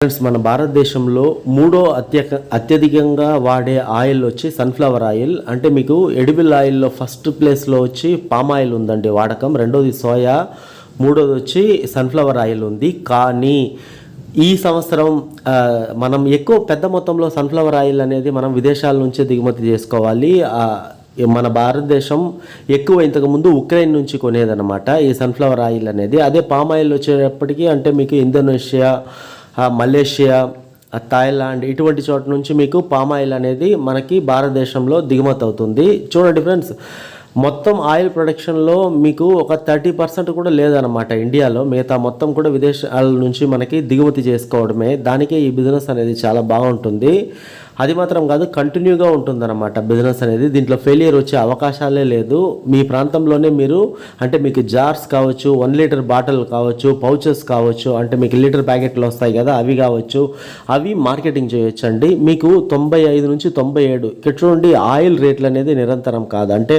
Friends మన భారతదేశంలో మూడో అత్యక అత్యధికంగా వాడే ఆయిల్ వచ్చి సన్ఫ్లవర్ ఆయిల్ అంటే మీకు ఎడిబుల్ ఆయిల్లో ఫస్ట్ ప్లేస్లో వచ్చి పామ్ ఆయిల్ ఉందండి వాడకం. రెండోది సోయా. మూడోది వచ్చి సన్ఫ్లవర్ ఆయిల్ ఉంది. కానీ ఈ సంవత్సరం మనం ఎక్కువ పెద్ద మొత్తంలో సన్ఫ్లవర్ ఆయిల్ అనేది మనం విదేశాల నుంచే దిగుమతి చేసుకోవాలి. మన భారతదేశం ఎక్కువ ఇంతకుముందు ఉక్రెయిన్ నుంచి కొనేదన్నమాట ఈ సన్ఫ్లవర్ ఆయిల్ అనేది. అదే పామ్ ఆయిల్ వచ్చేటప్పటికి అంటే మీకు ఇండోనేషియా మలేషియా థాయిలాండ్ ఇటువంటి చోట నుంచి మీకు పామ్ ఆయిల్ అనేది మనకి భారతదేశంలో దిగుమతి అవుతుంది. చూడండి ఫ్రెండ్స్ మొత్తం ఆయిల్ ప్రొడక్షన్లో మీకు ఒక థర్టీ పర్సెంట్ కూడా లేదనమాట ఇండియాలో. మిగతా మొత్తం కూడా విదేశాల నుంచి మనకి దిగుమతి చేసుకోవడమే. దానికే ఈ బిజినెస్ అనేది చాలా బాగుంటుంది. అది మాత్రం కాదు కంటిన్యూగా ఉంటుందన్నమాట బిజినెస్ అనేది. దీంట్లో ఫెయిలియర్ వచ్చే అవకాశాలే లేదు. మీ ప్రాంతంలోనే మీరు అంటే మీకు జార్స్ కావచ్చు వన్ లీటర్ బాటిల్ కావచ్చు పౌచెస్ కావచ్చు అంటే మీకు లీటర్ ప్యాకెట్లు వస్తాయి కదా అవి కావచ్చు అవి మార్కెటింగ్ చేయొచ్చు అండి మీకు తొంభై ఐదు నుంచి తొంభై ఏడు ఇక్కడ ఆయిల్ రేట్లు అనేది నిరంతరం కాదు. అంటే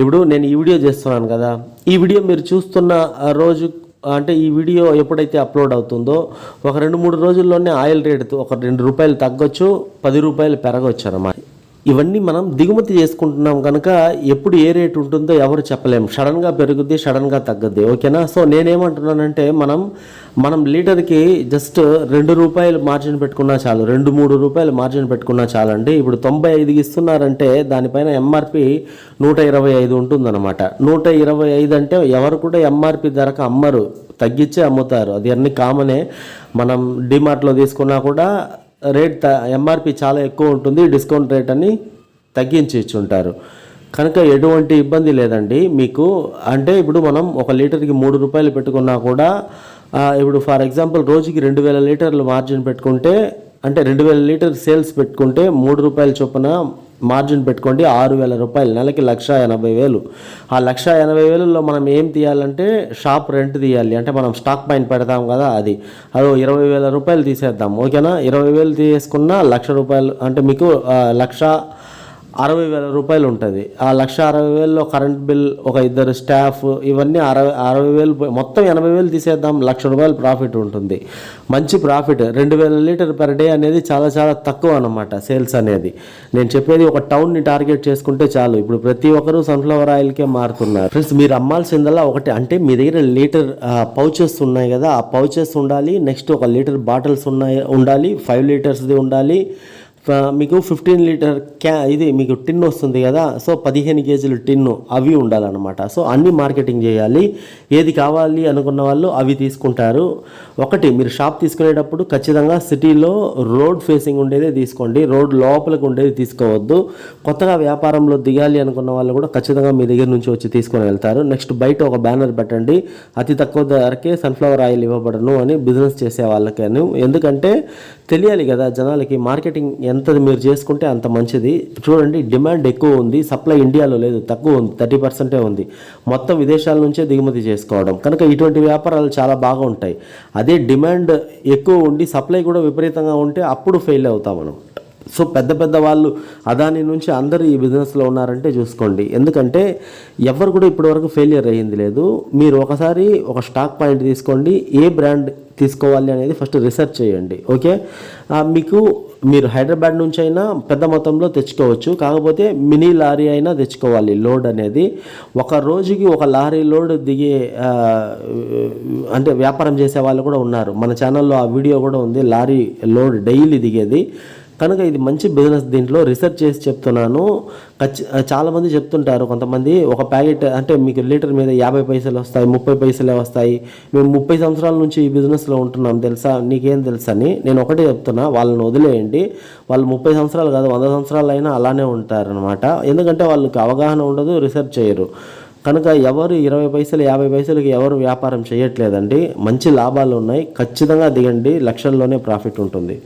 ఇప్పుడు నేను ఈ వీడియో చేస్తున్నాను కదా. ఈ వీడియో మీరు చూస్తున్న రోజు అంటే ఈ వీడియో ఎప్పుడైతే అప్లోడ్ అవుతుందో ఒక రెండు మూడు రోజుల్లోనే ఆయిల్ రేట్ ఒక రెండు రూపాయలు తగ్గొచ్చు పది రూపాయలు పెరగవచ్చు అన్నమాట. ఇవన్నీ మనం దిగుమతి చేసుకుంటున్నాం కనుక ఎప్పుడు ఏ రేట్ ఉంటుందో ఎవరు చెప్పలేం. సడన్గా పెరుగుద్ది సడన్గా తగ్గుద్ది. ఓకేనా? సో నేనేమంటున్నానంటే మనం మనం లీటర్కి జస్ట్ రెండు రూపాయలు మార్జిన్ పెట్టుకున్నా చాలు. రెండు మూడు రూపాయలు మార్జిన్ పెట్టుకున్నా చాలండి. ఇప్పుడు తొంభై ఐదుకి ఇస్తున్నారంటే దానిపైన ఎంఆర్పి నూట ఇరవై ఐదు ఉంటుందన్నమాట. నూట ఇరవై ఐదు అంటే ఎవరు కూడా ఎంఆర్పి ధరకు అమ్మరు. తగ్గించే అమ్ముతారు. అది అన్ని కామనే. మనం డిమార్ట్లో తీసుకున్నా కూడా రేట్ ఎంఆర్పి చాలా ఎక్కువ ఉంటుంది డిస్కౌంట్ రేట్ అని తగ్గించి ఇచ్చుంటారు కనుక ఎటువంటి ఇబ్బంది లేదండి. మీకు అంటే ఇప్పుడు మనం ఒక లీటర్కి మూడు రూపాయలు పెట్టుకున్నా కూడా ఇప్పుడు ఫర్ ఎగ్జాంపుల్ రోజుకి రెండు వేల లీటర్లు మార్జిన్ పెట్టుకుంటే అంటే రెండు వేల లీటర్ సేల్స్ పెట్టుకుంటే మూడు రూపాయల చొప్పున మార్జిన్ పెట్టుకోండి. ఆరు వేల రూపాయలు. నెలకి లక్ష ఎనభై వేలు. ఆ లక్ష ఎనభై వేలలో మనం ఏం తీయాలంటే షాప్ రెంట్ తీయాలి. అంటే మనం స్టాక్ పైన పెడతాం కదా అది. అదో ఇరవై వేల రూపాయలు తీసేద్దాం. ఓకేనా? ఇరవై వేలు తీసుకున్న లక్ష రూపాయలు అంటే మీకు లక్ష అరవై వేల రూపాయలు ఉంటుంది. ఆ లక్ష అరవై వేలలో కరెంట్ బిల్ ఒక ఇద్దరు స్టాఫ్ ఇవన్నీ అరవై అరవై వేలు మొత్తం ఎనభై వేలు తీసేద్దాం లక్ష రూపాయలు ప్రాఫిట్ ఉంటుంది. మంచి ప్రాఫిట్ రెండు వేల లీటర్ పర్ డే అనేది చాలా చాలా తక్కువ అనమాట సేల్స్ అనేది. నేను చెప్పేది ఒక టౌన్ని టార్గెట్ చేసుకుంటే చాలు. ఇప్పుడు ప్రతి ఒక్కరూ సన్ఫ్లవర్ ఆయిల్కే మారుతున్నారు. ఫ్రెండ్స్ మీరు అమ్మాల్సిందల్లా ఒకటి అంటే మీ దగ్గర లీటర్ పౌచెస్ ఉన్నాయి కదా ఆ పౌచెస్ ఉండాలి. నెక్స్ట్ ఒక లీటర్ బాటిల్స్ ఉన్నాయి ఉండాలి. ఫైవ్ లీటర్స్ది ఉండాలి. మీకు ఫిఫ్టీన్ లీటర్ క్యా ఇది మీకు టిన్ వస్తుంది కదా సో పదిహేను కేజీలు టిన్ను అవి ఉండాలన్నమాట. సో అన్ని మార్కెటింగ్ చేయాలి. ఏది కావాలి అనుకున్న వాళ్ళు అవి తీసుకుంటారు. ఒకటి మీరు షాప్ తీసుకునేటప్పుడు ఖచ్చితంగా సిటీలో రోడ్ ఫేసింగ్ ఉండేదే తీసుకోండి. రోడ్ లోపలికి ఉండేది తీసుకోవద్దు. కొత్తగా వ్యాపారంలో దిగాలి అనుకున్న వాళ్ళు కూడా ఖచ్చితంగా మీ దగ్గర నుంచి వచ్చి తీసుకొని వెళ్తారు. నెక్స్ట్ బయట ఒక బ్యానర్ పెట్టండి. అతి తక్కువ ధరకే సన్ఫ్లవర్ ఆయిల్ ఇవ్వబడను అని బిజినెస్ చేసే వాళ్ళకను. ఎందుకంటే తెలియాలి కదా జనాలకి మార్కెటింగ్ ఎంత మీరు చేసుకుంటే అంత మంచిది. చూడండి డిమాండ్ ఎక్కువ ఉంది సప్లై ఇండియాలో లేదు తక్కువ ఉంది థర్టీ పర్సెంటే ఉంది. మొత్తం విదేశాల నుంచే దిగుమతి చేసుకోవడం. కనుక ఇటువంటి వ్యాపారాలు చాలా బాగా ఉంటాయి. అదే డిమాండ్ ఎక్కువ ఉండి సప్లై కూడా విపరీతంగా ఉంటే అప్పుడు ఫెయిల్ అవుతాం మనం. సో పెద్ద పెద్ద వాళ్ళు అదాని నుంచి అందరూ ఈ బిజినెస్లో ఉన్నారంటే చూసుకోండి. ఎందుకంటే ఎవరు కూడా ఇప్పటివరకు ఫెయిలియర్ అయ్యింది లేదు. మీరు ఒకసారి ఒక స్టాక్ పాయింట్ తీసుకోండి. ఏ బ్రాండ్ తీసుకోవాలి అనేది ఫస్ట్ రీసెర్చ్ చేయండి. ఓకే? మీకు మీరు హైదరాబాద్ నుంచి అయినా పెద్ద మొత్తంలో తెచ్చుకోవచ్చు. కాకపోతే మినీ లారీ అయినా తెచ్చుకోవాలి లోడ్ అనేది. ఒక రోజుకి ఒక లారీ లోడ్ దిగే అంటే వ్యాపారం చేసే వాళ్ళు కూడా ఉన్నారు. మన ఛానల్లో ఆ వీడియో కూడా ఉంది. లారీ లోడ్ డైలీ దిగేది. కనుక ఇది మంచి బిజినెస్ దీంట్లో రీసెర్చ్ చేసి చెప్తున్నాను. ఖచ్చి చాలామంది చెప్తుంటారు. కొంతమంది ఒక ప్యాకెట్ అంటే మీకు లీటర్ మీద యాభై పైసలు వస్తాయి ముప్పై పైసలే వస్తాయి. మేము ముప్పై సంవత్సరాల నుంచి ఈ బిజినెస్లో ఉంటున్నాం తెలుసా? నీకేం తెలుసా అని నేను ఒకటే చెప్తున్నా. వాళ్ళని వదిలేయండి. వాళ్ళు ముప్పై సంవత్సరాలు కాదు వంద సంవత్సరాలు అయినా అలానే ఉంటారనమాట ఎందుకంటే వాళ్ళకి అవగాహన ఉండదు రీసెర్చ్ చేయరు. కనుక ఎవరు ఇరవై పైసలు యాభై పైసలకి ఎవరు వ్యాపారం చేయట్లేదండి. మంచి లాభాలు ఉన్నాయి. ఖచ్చితంగా దిగండి. లక్షల్లోనే ప్రాఫిట్ ఉంటుంది.